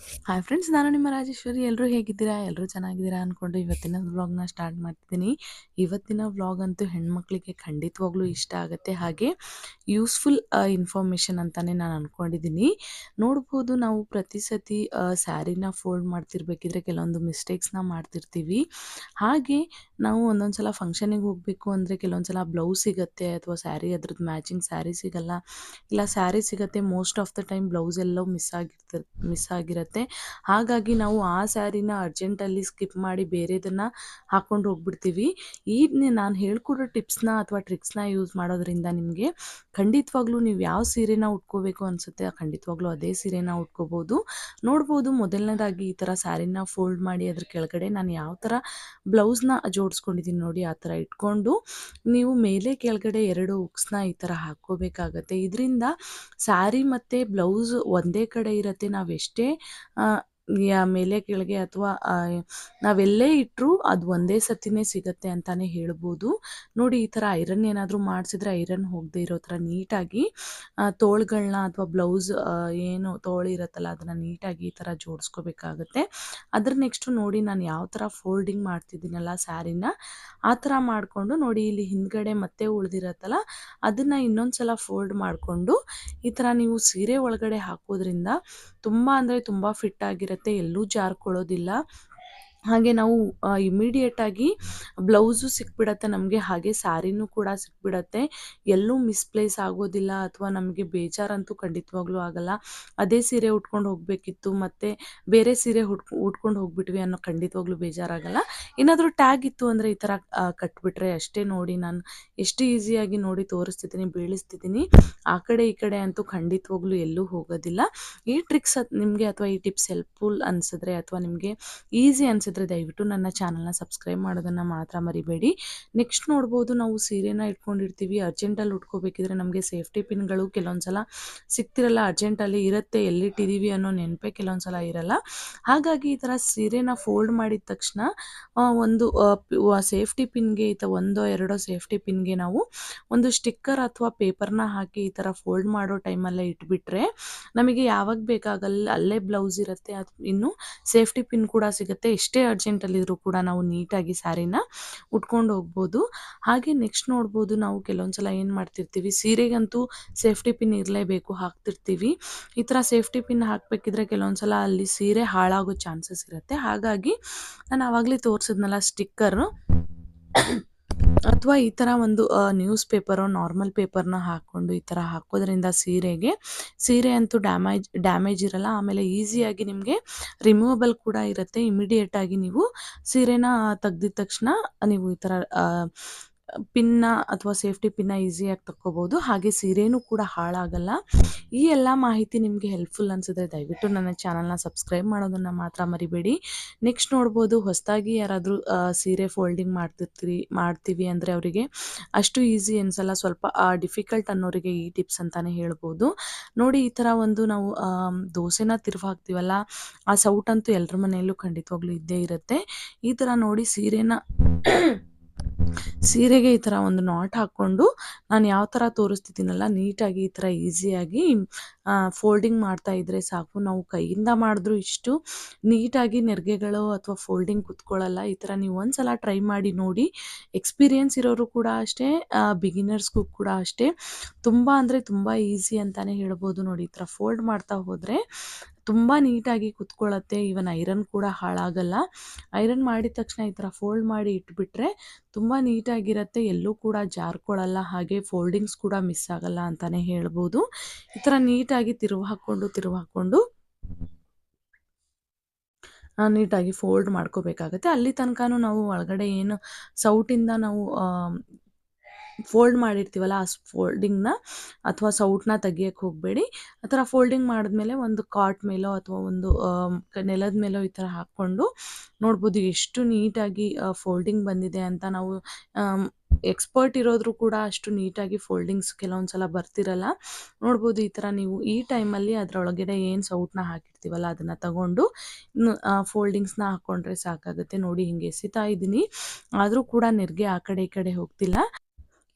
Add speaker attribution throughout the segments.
Speaker 1: Hi friends ನಾನು ನಿಮ್ಮ ರಾಜೇಶ್ವರಿ. ಎಲ್ಲರೂ ಹೇಗಿದ್ದೀರಾ? ಎಲ್ಲರೂ ಚೆನ್ನಾಗಿದ್ದೀರಾ ಅಂದ್ಕೊಂಡು ಇವತ್ತಿನ ವ್ಲಾಗ್ನ ಸ್ಟಾರ್ಟ್ ಮಾಡ್ತಿದ್ದೀನಿ. ಇವತ್ತಿನ ವ್ಲಾಗ್ ಅಂತೂ ಹೆಣ್ಮಕ್ಳಿಗೆ ಖಂಡಿತವಾಗ್ಲೂ ಇಷ್ಟ ಆಗುತ್ತೆ. ಹಾಗೆ ಯೂಸ್ಫುಲ್ ಇನ್ಫಾರ್ಮೇಷನ್ ಅಂತಲೇ ನಾನು ಅಂದ್ಕೊಂಡಿದ್ದೀನಿ ನೋಡ್ಬೋದು ನಾವು ಪ್ರತಿ ಸತಿ ಸ್ಯಾರಿನ ಫೋಲ್ಡ್ ಮಾಡ್ತಿರ್ಬೇಕಿದ್ರೆ ಕೆಲವೊಂದು ಮಿಸ್ಟೇಕ್ಸ್ನ ಮಾಡ್ತಿರ್ತೀವಿ. ಹಾಗೆ ನಾವು ಒಂದೊಂದು ಸಲ ಫಂಕ್ಷನಿಗೆ ಹೋಗಬೇಕು ಅಂದರೆ ಕೆಲವೊಂದು ಸಲ ಬ್ಲೌಸ್ ಸಿಗುತ್ತೆ ಅಥವಾ ಸ್ಯಾರಿ ಅದ್ರದ್ದು ಮ್ಯಾಚಿಂಗ್ ಸ್ಯಾರಿ ಸಿಗಲ್ಲ. ಇಲ್ಲ ಸ್ಯಾರಿ ಸಿಗುತ್ತೆ. Most of the time blouse yellow miss ಆಗಿರ್ತ ಮಿಸ್ ಆಗಿರುತ್ತೆ. ಹಾಗಾಗಿ ನಾವು ಆ ಸ್ಯಾರಿನ ಅರ್ಜೆಂಟಲ್ಲಿ ಸ್ಕಿಪ್ ಮಾಡಿ ಬೇರೆದನ್ನು ಹಾಕ್ಕೊಂಡು ಹೋಗ್ಬಿಡ್ತೀವಿ. ಈ ನಾನು ಹೇಳ್ಕೊಡೋ ಟಿಪ್ಸ್ನ ಅಥವಾ ಟ್ರಿಕ್ಸ್ನ ಯೂಸ್ ಮಾಡೋದ್ರಿಂದ ನಿಮಗೆ ಖಂಡಿತವಾಗ್ಲೂ ನೀವು ಯಾವ ಸೀರೆನ ಉಟ್ಕೋಬೇಕು ಅನಿಸುತ್ತೆ ಖಂಡಿತವಾಗ್ಲೂ ಅದೇ ಸೀರೆನ ಉಟ್ಕೋಬೋದು. ನೋಡ್ಬೋದು ಮೊದಲನೇದಾಗಿ ಈ ಥರ ಸ್ಯಾರಿನ ಫೋಲ್ಡ್ ಮಾಡಿ ಅದ್ರ ಕೆಳಗಡೆ ನಾನು ಯಾವ ಥರ ಬ್ಲೌಸ್ನ ಜೋಡಿಸ್ಕೊಂಡಿದ್ದೀನಿ ನೋಡಿ ಆ ಥರ ಇಟ್ಕೊಂಡು ನೀವು ಮೇಲೆ ಕೆಳಗಡೆ ಎರಡು ಉಕ್ಸ್ನ ಈ ಥರ ಹಾಕ್ಕೋಬೇಕಾಗತ್ತೆ. ಇದರಿಂದ ಸ್ಯಾರಿ ಮತ್ತು ಬ್ಲೌಸ್ ಒಂದೇ ಕಡೆ ಇರುತ್ತೆ. ನಾವೆಷ್ಟೇ ಯಾ ಮೇಲೆ ಕೆಳಗೆ ಅಥವಾ ನಾವೆಲ್ಲೇ ಇಟ್ಟರೂ ಅದು ಒಂದೇ ಸತಿನೇ ಸಿಗತ್ತೆ ಅಂತಾನೆ ಹೇಳ್ಬೋದು. ನೋಡಿ, ಈ ಥರ ಐರನ್ ಏನಾದರೂ ಮಾಡಿಸಿದ್ರೆ ಐರನ್ ಹೋಗದೆ ಇರೋ ಥರ ನೀಟಾಗಿ ತೋಳುಗಳನ್ನ ಅಥವಾ ಬ್ಲೌಸ್ ಏನು ತೋಳು ಇರುತ್ತಲ್ಲ, ಅದನ್ನು ನೀಟಾಗಿ ಈ ಥರ ಜೋಡಿಸ್ಕೋಬೇಕಾಗತ್ತೆ. ಅದ್ರ ನೆಕ್ಸ್ಟು ನೋಡಿ, ನಾನು ಯಾವ ಥರ ಫೋಲ್ಡಿಂಗ್ ಮಾಡ್ತಿದ್ದೀನಲ್ಲ ಸ್ಯಾರಿನ, ಆ ಥರ ಮಾಡಿಕೊಂಡು ನೋಡಿ, ಇಲ್ಲಿ ಹಿಂದ್ಗಡೆ ಮತ್ತೆ ಉಳಿದಿರತ್ತಲ್ಲ, ಅದನ್ನು ಇನ್ನೊಂದು ಸಲ ಫೋಲ್ಡ್ ಮಾಡಿಕೊಂಡು, ಈ ಥರ ನೀವು ಸೀರೆ ಒಳಗಡೆ ಹಾಕೋದ್ರಿಂದ ತುಂಬ ಅಂದರೆ ತುಂಬ ಫಿಟ್ ಆಗಿರುತ್ತೆ. ಎಲ್ಲೂ ಜಾರ್ಕೊಳ್ಳೋದಿಲ್ಲ. ಹಾಗೆ ನಾವು ಇಮಿಡಿಯೇಟಾಗಿ ಬ್ಲೌಸು ಸಿಕ್ಬಿಡತ್ತೆ, ನಮಗೆ ಹಾಗೆ ಸ್ಯಾರಿನೂ ಕೂಡ ಸಿಕ್ಬಿಡತ್ತೆ. ಎಲ್ಲೂ ಮಿಸ್ಪ್ಲೇಸ್ ಆಗೋದಿಲ್ಲ ಅಥವಾ ನಮಗೆ ಬೇಜಾರಂತೂ ಖಂಡಿತವಾಗ್ಲೂ ಆಗಲ್ಲ. ಅದೇ ಸೀರೆ ಉಟ್ಕೊಂಡು ಹೋಗ್ಬೇಕಿತ್ತು, ಮತ್ತು ಬೇರೆ ಸೀರೆ ಉಟ್ ಉಟ್ಕೊಂಡು ಹೋಗ್ಬಿಟ್ವಿ ಅನ್ನೋ ಖಂಡಿತವಾಗ್ಲೂ ಬೇಜಾರಾಗಲ್ಲ. ಏನಾದರೂ ಟ್ಯಾಗ್ ಇತ್ತು ಅಂದರೆ ಈ ಥರ ಕಟ್ಬಿಟ್ರೆ ಅಷ್ಟೇ ನೋಡಿ ನಾನು ಎಷ್ಟು ಈಸಿಯಾಗಿ ನೋಡಿ ತೋರಿಸ್ತಿದ್ದೀನಿ, ಬೀಳಿಸ್ತಿದ್ದೀನಿ. ಆ ಕಡೆ ಈ ಕಡೆ ಅಂತೂ ಖಂಡಿತವಾಗ್ಲೂ ಎಲ್ಲೂ ಹೋಗೋದಿಲ್ಲ. ಈ ಟ್ರಿಕ್ಸ್ ನಿಮಗೆ ಅಥವಾ ಈ ಟಿಪ್ಸ್ ಹೆಲ್ಪ್ಫುಲ್ ಅನಿಸಿದ್ರೆ ಅಥವಾ ನಿಮಗೆ ಈಸಿ ಅನಿಸಿದ್ರೆ ದಯವಿಟ್ಟು ನನ್ನ ಚಾನಲ್ನ ಸಬ್ಸ್ಕ್ರೈಬ್ ಮಾಡೋದನ್ನು ಮಾತ್ರ ಮರಿಬೇಡಿ. ನೆಕ್ಸ್ಟ್ ನೋಡ್ಬೋದು ನಾವು ಸೀರೆನ ಇಟ್ಕೊಂಡಿರ್ತೀವಿ. ಅರ್ಜೆಂಟಲ್ಲಿ ಉಟ್ಕೋಬೇಕಿದ್ರೆ ನಮಗೆ ಸೇಫ್ಟಿ ಪಿನ್ಗಳು ಕೆಲವೊಂದು ಸಲ ಸಿಗ್ತಿರಲ್ಲ ಅರ್ಜೆಂಟಲ್ಲಿ ಇರುತ್ತೆ ಎಲ್ಲಿಟ್ಟಿದ್ದೀವಿ ಅನ್ನೋ ನೆನಪೇ ಕೆಲವೊಂದು ಸಲ ಇರಲ್ಲ. ಹಾಗಾಗಿ ಈ ಥರ ಸೀರೆನ ಫೋಲ್ಡ್ ಮಾಡಿದ ತಕ್ಷಣ ಒಂದು ಸೇಫ್ಟಿ ಪಿನ್ಗೆ ಈ ಒಂದೋ ಎರಡೋ ಸೇಫ್ಟಿ ಪಿನ್ಗೆ ನಾವು ಒಂದು ಸ್ಟಿಕ್ಕರ್ ಅಥವಾ ಪೇಪರ್ನ ಹಾಕಿ ಈ ಥರ ಫೋಲ್ಡ್ ಮಾಡೋ ಟೈಮಲ್ಲೇ ಇಟ್ಬಿಟ್ರೆ ನಮಗೆ ಯಾವಾಗ ಬೇಕಾಗಲ್ಲ ಅಲ್ಲೇ ಬ್ಲೌಸ್ ಇರುತ್ತೆ, ಅದು ಇನ್ನು ಸೇಫ್ಟಿ ಪಿನ್ ಕೂಡ ಸಿಗುತ್ತೆ. ಎಷ್ಟೇ ಅರ್ಜೆಂಟಲ್ಲಿದ್ದರೂ ಕೂಡ ನಾವು ನೀಟಾಗಿ ಸ್ಯಾರಿನ ಉಟ್ಕೊಂಡು ಹೋಗ್ಬೋದು. ಹಾಗೆ ನೆಕ್ಸ್ಟ್ ನೋಡ್ಬೋದು ನಾವು ಕೆಲವೊಂದು ಸಲ ಏನು ಮಾಡ್ತಿರ್ತೀವಿ, ಸೀರೆಗಂತೂ ಸೇಫ್ಟಿ ಪಿನ್ ಇರಲೇಬೇಕು ಹಾಕ್ತಿರ್ತೀವಿ. ಈ ಥರ ಸೇಫ್ಟಿ ಪಿನ್ ಹಾಕಬೇಕಿದ್ರೆ ಕೆಲವೊಂದು ಸಲ ಅಲ್ಲಿ ಸೀರೆ ಹಾಳಾಗೋ ಚಾನ್ಸಸ್ ಇರುತ್ತೆ. ಹಾಗಾಗಿ ನಾನು ಆವಾಗಲೇ ತೋರಿಸಿದ್ನಲ್ಲ ಸ್ಟಿಕ್ಕರು ಅಥವಾ ಈ ಥರ ಒಂದು ನ್ಯೂಸ್ ಪೇಪರೋ ನಾರ್ಮಲ್ ಪೇಪರ್ನ ಹಾಕ್ಕೊಂಡು ಈ ಥರ ಹಾಕೋದ್ರಿಂದ ಸೀರೆಗೆ, ಸೀರೆ ಅಂತೂ ಡ್ಯಾಮೇಜ್ ಡ್ಯಾಮೇಜ್ ಇರಲ್ಲ, ಆಮೇಲೆ ಈಸಿಯಾಗಿ ನಿಮಗೆ ರಿಮೂವಬಲ್ ಕೂಡ ಇರುತ್ತೆ ಇಮಿಡಿಯೇಟಾಗಿ ನೀವು ಸೀರೆನ ತೆಗ್ದಿದ ತಕ್ಷಣ ನೀವು ಈ ಥರ ಪಿನ್ನ ಅಥವಾ ಸೇಫ್ಟಿ ಪಿನ್ನ ಈಸಿಯಾಗಿ ತಕ್ಕೋಬೋದು. ಹಾಗೆ ಸೀರೆನೂ ಕೂಡ ಹಾಳಾಗಲ್ಲ. ಈ ಎಲ್ಲ ಮಾಹಿತಿ ನಿಮಗೆ ಹೆಲ್ಪ್ಫುಲ್ ಅನಿಸಿದ್ರೆ ದಯವಿಟ್ಟು ನನ್ನ ಚಾನಲ್ನ ಸಬ್ಸ್ಕ್ರೈಬ್ ಮಾಡೋದನ್ನು ಮಾತ್ರ ಮರಿಬೇಡಿ. ನೆಕ್ಸ್ಟ್ ನೋಡ್ಬೋದು ಹೊಸದಾಗಿ ಯಾರಾದರೂ ಸೀರೆ ಫೋಲ್ಡಿಂಗ್ ಮಾಡ್ತಿರ್ತೀರಿ ಮಾಡ್ತೀವಿ ಅಂದರೆ ಅವರಿಗೆ ಅಷ್ಟು ಈಸಿ ಅನಿಸಲ್ಲ. ಸ್ವಲ್ಪ ಡಿಫಿಕಲ್ಟ್ ಅನ್ನೋರಿಗೆ ಈ ಟಿಪ್ಸ್ ಅಂತಲೇ ಹೇಳ್ಬೋದು. ನೋಡಿ ಈ ಥರ ಒಂದು ನಾವು ದೋಸೆನ ತಿರ್ವ ಹಾಕ್ತೀವಲ್ಲ ಆ ಸೌಟ್ ಅಂತೂ ಎಲ್ಲರ ಮನೆಯಲ್ಲೂ ಖಂಡಿತವಾಗ್ಲೂ ಇದ್ದೇ ಇರುತ್ತೆ. ಈ ಥರ ನೋಡಿ ಸೀರೆನ ಸೀರೆಗೆ ಈ ಥರ ಒಂದು ನಾಟ್ ಹಾಕ್ಕೊಂಡು ನಾನು ಯಾವ ಥರ ತೋರಿಸ್ತಿದ್ದೀನಲ್ಲ, ನೀಟಾಗಿ ಈ ಥರ ಈಸಿಯಾಗಿ ಫೋಲ್ಡಿಂಗ್ ಮಾಡ್ತಾ ಇದ್ದರೆ ಸಾಕು. ನಾವು ಕೈಯಿಂದ ಮಾಡಿದ್ರೂ ಇಷ್ಟು ನೀಟಾಗಿ ನೆರಿಗೆಗಳು ಅಥವಾ ಫೋಲ್ಡಿಂಗ್ ಕುತ್ಕೊಳ್ಳಲ್ಲ ಈ ಥರ ನೀವು ಒಂದು ಸಲ ಟ್ರೈ ಮಾಡಿ ನೋಡಿ. ಎಕ್ಸ್ಪೀರಿಯೆನ್ಸ್ ಇರೋರು ಕೂಡ ಅಷ್ಟೇ ಬಿಗಿನರ್ಸ್ಗೂ ಕೂಡ ಅಷ್ಟೇ. ತುಂಬ ಅಂದರೆ ತುಂಬ ಈಸಿ ಅಂತಲೇ ಹೇಳ್ಬೋದು ನೋಡಿ, ಈ ಥರ ಫೋಲ್ಡ್ ಮಾಡ್ತಾ ಹೋದರೆ. ತುಂಬ ನೀಟಾಗಿ ಕುತ್ಕೊಳ್ಳುತ್ತೆ ಈವನ್ ಐರನ್ ಕೂಡ ಹಾಳಾಗಲ್ಲ. ಐರನ್ ಮಾಡಿದ ತಕ್ಷಣ ಈ ಥರ ಫೋಲ್ಡ್ ಮಾಡಿ ಇಟ್ಬಿಟ್ರೆ ತುಂಬ ನೀಟಾಗಿರುತ್ತೆ. ಎಲ್ಲೂ ಕೂಡ ಜಾರ್ಕೊಳ್ಳಲ್ಲ. ಹಾಗೆ ಫೋಲ್ಡಿಂಗ್ಸ್ ಕೂಡ ಮಿಸ್ ಆಗಲ್ಲ ಅಂತಲೇ ಹೇಳ್ಬೋದು. ಈ ಥರ ನೀಟಾಗಿ ತಿರುವು ಹಾಕ್ಕೊಂಡು ತಿರುವು ಹಾಕ್ಕೊಂಡು ನೀಟಾಗಿ ಫೋಲ್ಡ್ ಮಾಡ್ಕೋಬೇಕಾಗತ್ತೆ. ಅಲ್ಲಿ ತನಕನೂ ನಾವು ಒಳಗಡೆ ಏನು, ಸೌಟಿಂದ ನಾವು ಫೋಲ್ಡ್ ಮಾಡಿರ್ತೀವಲ್ಲ ಆ ಫೋಲ್ಡಿಂಗ್ನ ಅಥವಾ ಸೌಟ್ನ ತೆಗಿಯಕ್ಕೆ ಹೋಗಬೇಡಿ. ಆ ಥರ ಫೋಲ್ಡಿಂಗ್ ಮಾಡಿದ್ಮೇಲೆ ಒಂದು ಕಾಟ್ ಮೇಲೋ ಅಥವಾ ಒಂದು ನೆಲದ ಮೇಲೋ ಈ ಥರ ಹಾಕ್ಕೊಂಡು ನೋಡ್ಬೋದು ಎಷ್ಟು ನೀಟಾಗಿ ಫೋಲ್ಡಿಂಗ್ ಬಂದಿದೆ ಅಂತ ನಾವು ಎಕ್ಸ್ಪರ್ಟ್ ಇರೋದ್ರು ಕೂಡ ಅಷ್ಟು ನೀಟಾಗಿ ಫೋಲ್ಡಿಂಗ್ಸ್ ಕೆಲವೊಂದು ಸಲ ಬರ್ತಿರಲ್ಲ. ನೋಡ್ಬೋದು ಈ ಥರ ನೀವು ಈ ಟೈಮಲ್ಲಿ ಅದರೊಳಗಡೆ ಏನು ಸೌಟ್ನ ಹಾಕಿರ್ತೀವಲ್ಲ ಅದನ್ನು ತಗೊಂಡು ಫೋಲ್ಡಿಂಗ್ಸ್ನ ಹಾಕ್ಕೊಂಡ್ರೆ ಸಾಕಾಗುತ್ತೆ. ನೋಡಿ ಹಿಂಗೆ ಎಸಿತಾ ಇದ್ದೀನಿ. ಆದರೂ ಕೂಡ ನೆರಿಗೆ ಆ ಕಡೆ ಈ ಕಡೆ ಹೋಗ್ತಿಲ್ಲ.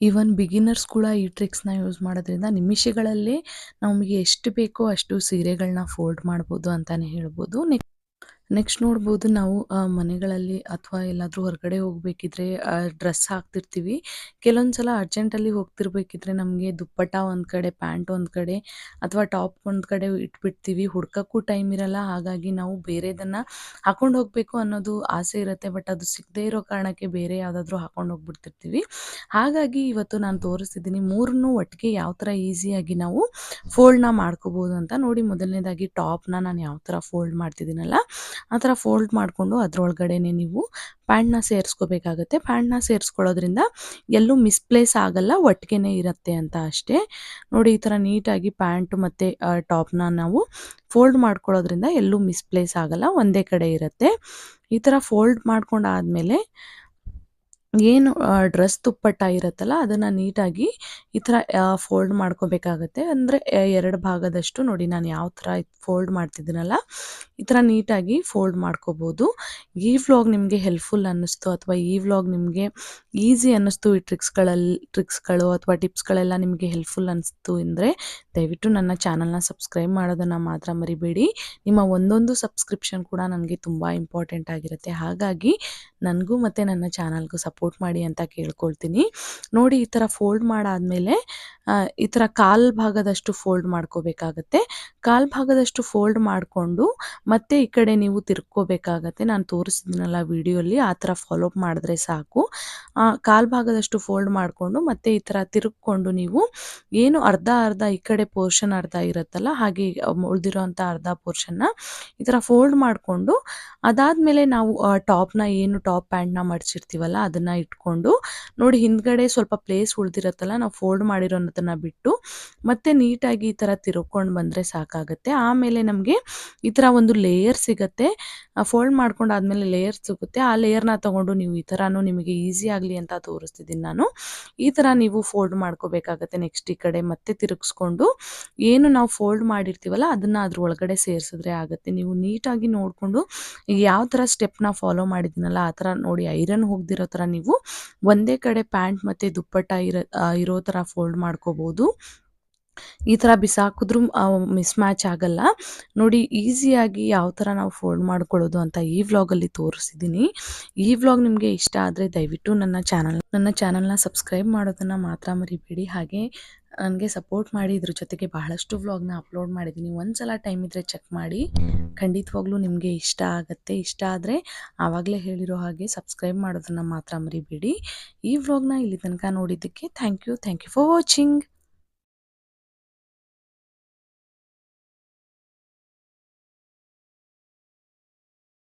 Speaker 1: ಈವನ್ ಬಿಗಿನರ್ಸ್ ಕೂಡ ಈ ಟ್ರಿಕ್ಸ್ನ ಯೂಸ್ ಮಾಡೋದ್ರಿಂದ ನಿಮಿಷಗಳಲ್ಲೇ ನಮಗೆ ಎಷ್ಟು ಬೇಕೋ ಅಷ್ಟು ಸೀರೆಗಳನ್ನ ಫೋಲ್ಡ್ ಮಾಡ್ಬೋದು ಅಂತಲೇ ಹೇಳ್ಬೋದು. ನೆಕ್ ನೆಕ್ಸ್ಟ್ ನೋಡ್ಬೋದು ನಾವು ಮನೆಗಳಲ್ಲಿ ಅಥವಾ ಎಲ್ಲಾದರೂ ಹೊರಗಡೆ ಹೋಗಬೇಕಿದ್ರೆ ಡ್ರೆಸ್ ಹಾಕ್ತಿರ್ತೀವಿ. ಕೆಲವೊಂದು ಸಲ ಅರ್ಜೆಂಟಲ್ಲಿ ಹೋಗ್ತಿರ್ಬೇಕಿದ್ರೆ ನಮಗೆ ದುಪ್ಪಟ್ಟ ಒಂದು ಕಡೆ ಪ್ಯಾಂಟ್ ಒಂದು ಕಡೆ ಅಥವಾ ಟಾಪ್ ಒಂದು ಕಡೆ ಇಟ್ಬಿಡ್ತೀವಿ. ಹುಡ್ಕಕ್ಕೂ ಟೈಮ್ ಇರಲ್ಲ, ಹಾಗಾಗಿ ನಾವು ಬೇರೆದನ್ನು ಹಾಕೊಂಡು ಹೋಗಬೇಕು ಅನ್ನೋದು ಆಸೆ ಇರುತ್ತೆ. ಬಟ್ ಅದು ಸಿಗದೇ ಇರೋ ಕಾರಣಕ್ಕೆ ಬೇರೆ ಯಾವುದಾದ್ರೂ ಹಾಕೊಂಡು ಹೋಗ್ಬಿಡ್ತಿರ್ತೀವಿ. ಹಾಗಾಗಿ ಇವತ್ತು ನಾನು ತೋರಿಸ್ತಿದ್ದೀನಿ ಮೂರನ್ನು ಒಟ್ಟಿಗೆ ಯಾವ ಥರ ಈಸಿಯಾಗಿ ನಾವು ಫೋಲ್ಡ್ನ ಮಾಡ್ಕೋಬೋದು ಅಂತ. ನೋಡಿ ಮೊದಲನೇದಾಗಿ ಟಾಪ್ನ ನಾನು ಯಾವ ಥರ ಫೋಲ್ಡ್ ಮಾಡ್ತಿದ್ದೀನಲ್ಲ ಆ ಥರ ಫೋಲ್ಡ್ ಮಾಡಿಕೊಂಡು ಅದರೊಳಗಡೆ ನೀವು ಪ್ಯಾಂಟ್ನ ಸೇರಿಸ್ಕೋಬೇಕಾಗತ್ತೆ. ಪ್ಯಾಂಟ್ನ ಸೇರಿಸ್ಕೊಳ್ಳೋದ್ರಿಂದ ಎಲ್ಲೂ ಮಿಸ್ಪ್ಲೇಸ್ ಆಗಲ್ಲ ಒಟ್ಟಿಗೆ ಇರುತ್ತೆ ಅಂತ ಅಷ್ಟೇ. ನೋಡಿ ಈ ಥರ ನೀಟಾಗಿ ಪ್ಯಾಂಟ್ ಮತ್ತು ಟಾಪ್ನ ನಾವು ಫೋಲ್ಡ್ ಮಾಡ್ಕೊಳ್ಳೋದ್ರಿಂದ ಎಲ್ಲೂ ಮಿಸ್ಪ್ಲೇಸ್ ಆಗಲ್ಲ, ಒಂದೇ ಕಡೆ ಇರುತ್ತೆ. ಈ ಥರ ಫೋಲ್ಡ್ ಮಾಡ್ಕೊಂಡಾದ್ಮೇಲೆ ಏನು ಡ್ರೆಸ್ ತುಪ್ಪಟ್ಟ ಇರುತ್ತಲ್ಲ, ಅದನ್ನು ನೀಟಾಗಿ ಈ ಥರ ಫೋಲ್ಡ್ ಮಾಡ್ಕೋಬೇಕಾಗತ್ತೆ. ಅಂದರೆ ಎರಡು ಭಾಗದಷ್ಟು ನೋಡಿ ನಾನು ಯಾವ ಥರ ಫೋಲ್ಡ್ ಮಾಡ್ತಿದ್ದೀನಲ್ಲ, ಈ ಥರ ನೀಟಾಗಿ ಫೋಲ್ಡ್ ಮಾಡ್ಕೋಬೋದು. ಈ ವ್ಲಾಗ್ ನಿಮಗೆ ಹೆಲ್ಪ್ಫುಲ್ ಅನ್ನಿಸ್ತು, ಅಥವಾ ಈ ವ್ಲಾಗ್ ನಿಮಗೆ ಈಸಿ ಅನ್ನಿಸ್ತು, ಈ ಟ್ರಿಕ್ಸ್ಗಳಲ್ಲಿ ಟ್ರಿಕ್ಸ್ಗಳು ಅಥವಾ ಟಿಪ್ಸ್ಗಳೆಲ್ಲ ನಿಮಗೆ ಹೆಲ್ಪ್ಫುಲ್ ಅನಿಸ್ತು ಅಂದರೆ, ದಯವಿಟ್ಟು ನನ್ನ ಚಾನಲ್ನ ಸಬ್ಸ್ಕ್ರೈಬ್ ಮಾಡೋದನ್ನು ಮಾತ್ರ ಮರಿಬೇಡಿ. ನಿಮ್ಮ ಒಂದೊಂದು ಸಬ್ಸ್ಕ್ರಿಪ್ಷನ್ ಕೂಡ ನನಗೆ ತುಂಬ ಇಂಪಾರ್ಟೆಂಟ್ ಆಗಿರುತ್ತೆ. ಹಾಗಾಗಿ, ನನಗೂ ಮತ್ತು ನನ್ನ ಚಾನಲ್ಗೂ ಸಪೋರ್ಟ್ ಮಾಡಿ ಅಂತ ಕೇಳ್ಕೊಳ್ತೀನಿ. ನೋಡಿ ಈ ಥರ ಫೋಲ್ಡ್ ಮಾಡಾದಮೇಲೆ ಈ ಥರ ಕಾಲು ಭಾಗದಷ್ಟು ಫೋಲ್ಡ್ ಮಾಡ್ಕೋಬೇಕಾಗತ್ತೆ. ಕಾಲು ಭಾಗದಷ್ಟು ಫೋಲ್ಡ್ ಮಾಡಿಕೊಂಡು ಮತ್ತೆ ಈ ಕಡೆ ನೀವು ತಿರ್ಕೋಬೇಕಾಗತ್ತೆ ನಾನು ತೋರಿಸಿದ್ನಲ್ಲ ವಿಡಿಯೋಲಿ ಆ ಥರ ಫಾಲೋ ಮಾಡಿದ್ರೆ ಸಾಕು. ಕಾಲು ಭಾಗದಷ್ಟು ಫೋಲ್ಡ್ ಮಾಡಿಕೊಂಡು ಮತ್ತೆ ಈ ಥರ ತಿರುಗ್ಕೊಂಡು ನೀವು ಏನು ಅರ್ಧ ಅರ್ಧ ಈ ಕಡೆ ಪೋರ್ಷನ್ ಅರ್ಧ ಇರುತ್ತಲ್ಲ, ಹಾಗೆ ಉಳಿದಿರೋಂಥ ಅರ್ಧ ಪೋರ್ಷನ್ನ ಈ ಥರ ಫೋಲ್ಡ್ ಮಾಡಿಕೊಂಡು ಅದಾದಮೇಲೆ ನಾವು ಟಾಪ್ನ ಏನು ಟಾಪ್ ಪ್ಯಾಂಟ್ನ ಮಡಿಸಿರ್ತೀವಲ್ಲ ಅದನ್ನು ಇಟ್ಕೊಂಡು ನೋಡಿ ಹಿಂದ್ಗಡೆ ಸ್ವಲ್ಪ ಪ್ಲೇಸ್ ಉಳಿದಿರತ್ತಲ್ಲ, ನಾವು ಫೋಲ್ಡ್ ಮಾಡಿರೋದನ್ನ ಬಿಟ್ಟು ಮತ್ತೆ ನೀಟಾಗಿ ಈ ಥರ ತಿರ್ಕೊಂಡು ಬಂದರೆ ಸಾಕಾಗುತ್ತೆ. ಆಮೇಲೆ ನಮಗೆ ಈ ಥರ ಒಂದು ಲೇಯರ್ ಸಿಗುತ್ತೆ. ಫೋಲ್ಡ್ ಮಾಡ್ಕೊಂಡಾದ್ಮೇಲೆ ಲೇಯರ್ ಸಿಗುತ್ತೆ. ಆ ಲೇಯರ್ನ ತಗೊಂಡು ನೀವು ಈ ಥರನೂ ನಿಮಗೆ ಈಸಿ ಆಗಲಿ ಅಂತ ತೋರಿಸ್ತಿದ್ದೀನಿ ನಾನು. ಈ ಥರ ನೀವು ಫೋಲ್ಡ್ ಮಾಡ್ಕೋಬೇಕಾಗತ್ತೆ ನೆಕ್ಸ್ಟ್ ಈ ಕಡೆ ಮತ್ತೆ ತಿರುಗಿಸ್ಕೊಂಡು. ಏನು ನಾವು ಫೋಲ್ಡ್ ಮಾಡಿರ್ತೀವಲ್ಲ, ಅದನ್ನು ಅದ್ರ ಒಳಗಡೆ ಸೇರಿಸಿದ್ರೆ ಆಗುತ್ತೆ. ನೀವು ನೀಟಾಗಿ ನೋಡಿಕೊಂಡು ಯಾವ ಥರ ಸ್ಟೆಪ್ನ ಫಾಲೋ ಮಾಡಿದ್ದೀನಲ್ಲ, ಆ ಥರ ನೋಡಿ ಐರನ್ ಹೋಗ್ದಿರೋ ಥರ ನೀವು ಒಂದೇ ಕಡೆ ಪ್ಯಾಂಟ್ ಮತ್ತು ದುಪ್ಪಟ್ಟ ಇರೋ ಇರೋ ಥರ ಫೋಲ್ಡ್ ಮಾಡ್ಕೋಬೋದು. ಈ ಥರ ಬಿಸಾಕಿದ್ರು ಮಿಸ್ ಮ್ಯಾಚ್ ಆಗಲ್ಲ. ನೋಡಿ, ಈಸಿಯಾಗಿ ಯಾವ ಥರ ನಾವು ಫೋಲ್ಡ್ ಮಾಡ್ಕೊಳ್ಳೋದು ಅಂತ ಈ ವ್ಲಾಗಲ್ಲಿ ತೋರಿಸಿದ್ದೀನಿ. ಈ ವ್ಲಾಗ್ ನಿಮಗೆ ಇಷ್ಟ ಆದರೆ ದಯವಿಟ್ಟು ನನ್ನ ಚಾನಲ್, ನನ್ನ ಚಾನಲ್ನ ಸಬ್ಸ್ಕ್ರೈಬ್ ಮಾಡೋದನ್ನು ಮಾತ್ರ ಮರಿಬೇಡಿ. ಹಾಗೆ ನನಗೆ ಸಪೋರ್ಟ್ ಮಾಡಿ ಇದ್ರ ಜೊತೆಗೆ ಬಹಳಷ್ಟು ವ್ಲಾಗ್ನ ಅಪ್ಲೋಡ್ ಮಾಡಿದ್ದೀನಿ ಒಂದ್ಸಲ ಟೈಮ್ ಇದ್ದರೆ ಚೆಕ್ ಮಾಡಿ. ಖಂಡಿತವಾಗ್ಲೂ ನಿಮಗೆ ಇಷ್ಟ ಆಗುತ್ತೆ. ಇಷ್ಟ ಆದರೆ ಆವಾಗಲೇ ಹೇಳಿರೋ ಹಾಗೆ ಸಬ್ಸ್ಕ್ರೈಬ್ ಮಾಡೋದನ್ನು ಮಾತ್ರ ಮರಿಬೇಡಿ. ಈ ವ್ಲಾಗ್ನ ಇಲ್ಲಿ ತನಕ ನೋಡಿದ್ದಕ್ಕೆ thank you. Thank you for watching.